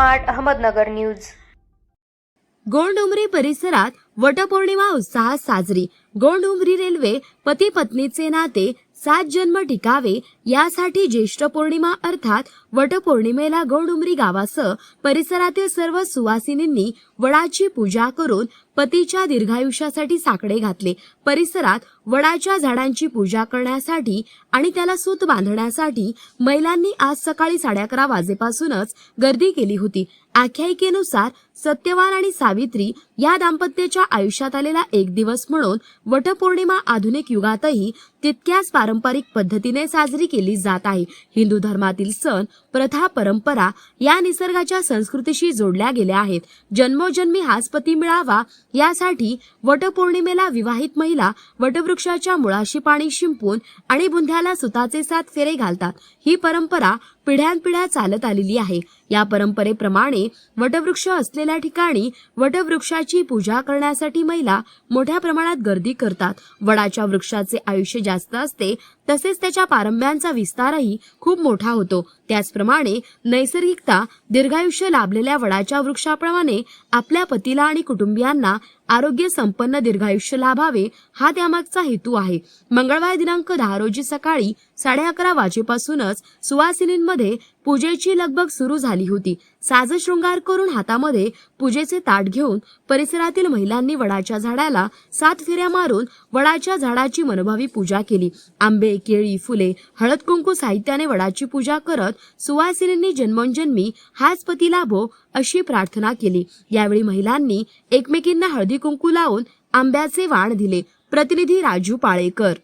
Smart Ahmednagar news. गोंडुमरी परिसरात वटपौर्णिमा उत्साहात साजरी. गोंडुमरी रेल्वे पती पत्नीचे नाते सात जन्म टिकावे यासाठी ज्येष्ठ पौर्णिमा अर्थात वटपौर्णिमेला गौडुमरी गावासह परिसरातील सर्व सुवासिनींनी वडाची पूजा करून पतीच्या दीर्घायुष्यासाठी साकडे घातले. परिसरात वडाच्या झाडांची पूजा करण्यासाठी आणि त्याला सूत बांधण्यासाठी महिलांनी आज सकाळी साडे अकरा वाजेपासूनच गर्दी केली होती. आख्यायिकेनुसार सत्यवान आणि सावित्री या दाम्पत्याच्या आयुष्यात आलेला एक दिवस म्हणून वटपौर्णिमा आधुनिक युगातही तितक्याच पारंपरिक पद्धतीने साजरी केली जात आहे. हिंदू धर्मातील सण प्रथा परंपरा या निसर्गाच्या संस्कृतीशी जोडल्या गेल्या आहेत. जन्मोजन्मी हाच पती मिळावा यासाठी वटपौर्णिमेला विवाहित महिला वटवृक्षाच्या मुळाशी पाणी शिंपून आणि बुंध्याला सुताचे सात फेरे घालतात. ही परंपरा पिढ्यानपिढ्या चालत आलेली आहे. या परंपरेप्रमाणे वटवृक्ष असलेल्या ठिकाणी वटवृक्षाची पूजा करण्यासाठी महिला मोठ्या प्रमाणात गर्दी करतात. वडाच्या वृक्षाचे आयुष्य जास्त असते तसेच त्याच्या पारंब्यांचा विस्तारही खूप मोठा होतो. त्याचप्रमाणे नैसर्गिकता दीर्घायुष्य लाभलेल्या वडाच्या वृक्षाप्रमाणे आपल्या पतीला आणि कुटुंबियांना आरोग्य संपन्न दीर्घायुष्य लाभावे हा त्यामागचा हेतू आहे. मंगळवार दिनांक दहा रोजी सकाळी साडे अकरा वाजेपासूनच सुवासिनींमध्ये पूजेची लगबग सुरू झाली होती. साज शृंगार करून हातामध्ये पूजेचे ताट घेऊन परिसरातील महिलांनी वडाच्या झाडाला सात फेऱ्या मारून वडाच्या झाडाची मनोभावी पूजा केली. आंबे केळी फुले हळद कुंकू साहित्याने वडाची पूजा करत सुवासिनींनी जन्मोजन्मी हाच पती लाभो अशी प्रार्थना केली. यावेळी महिलांनी एकमेकींना हळदी कुंकू लावून आंब्याचे वाण दिले. प्रतिनिधी राजू पाळेकर.